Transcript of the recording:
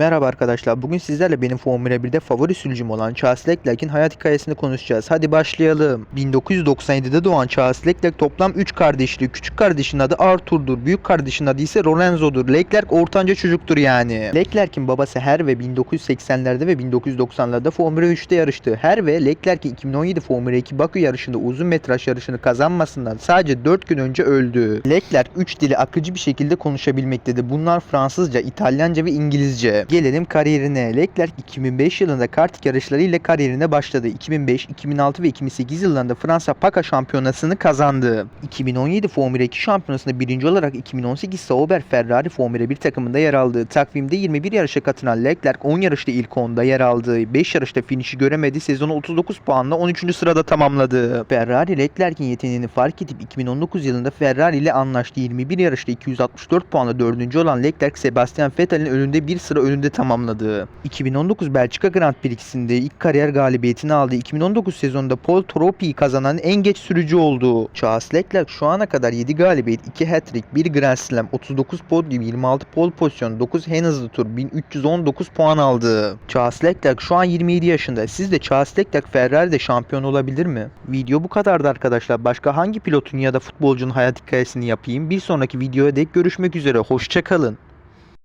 Merhaba arkadaşlar. Bugün sizlerle benim Formula 1'de favori sürücüm olan Charles Leclerc'in hayat hikayesini konuşacağız. Hadi başlayalım. 1997'de doğan Charles Leclerc toplam 3 kardeşli. Küçük kardeşinin adı Arthur'dur. Büyük kardeşinin adı ise Lorenzo'dur. Leclerc ortanca çocuktur yani. Leclerc'in babası Hervé 1980'lerde ve 1990'larda Formula 3'te yarıştı. Hervé Leclerc'in 2017 Formula 2 Bakü yarışında uzun metraj yarışını kazanmasından sadece 4 gün önce öldü. Leclerc 3 dili akıcı bir şekilde konuşabilmektedir. Bunlar Fransızca, İtalyanca ve İngilizce. Gelelim kariyerine. Leclerc 2005 yılında karting yarışlarıyla kariyerine başladı. 2005, 2006 ve 2008 yıllarında Fransa PACA şampiyonasını kazandı. 2017 Formula 2 şampiyonasında birinci olarak 2018 Sauber Ferrari Formula 1 takımında yer aldı. Takvimde 21 yarışa katılan Leclerc 10 yarışta ilk 10'da yer aldı. 5 yarışta finişi göremedi. Sezonu 39 puanla 13. sırada tamamladı. Ferrari Leclerc'in yeteneğini fark edip 2019 yılında Ferrari ile anlaştı. 21 yarışta 264 puanla 4. olan Leclerc Sebastian Vettel'in önünde bir sıra önünde tamamladı. 2019 Belçika Grand Prix'sinde ilk kariyer galibiyetini aldı. 2019 sezonunda Paul Tropy'yi kazanan en geç sürücü oldu. Charles Leclerc şu ana kadar 7 galibiyet, 2 hat-trick, 1 Grand Slam, 39 podyum, 26 pole pozisyon, 9 en hızlı tur, 1319 puan aldı. Charles Leclerc şu an 27 yaşında. Siz de Charles Leclerc Ferrari'de şampiyon olabilir mi? Video bu kadardı arkadaşlar. Başka hangi pilotun ya da futbolcunun hayat hikayesini yapayım? Bir sonraki videoya dek görüşmek üzere. Hoşçakalın.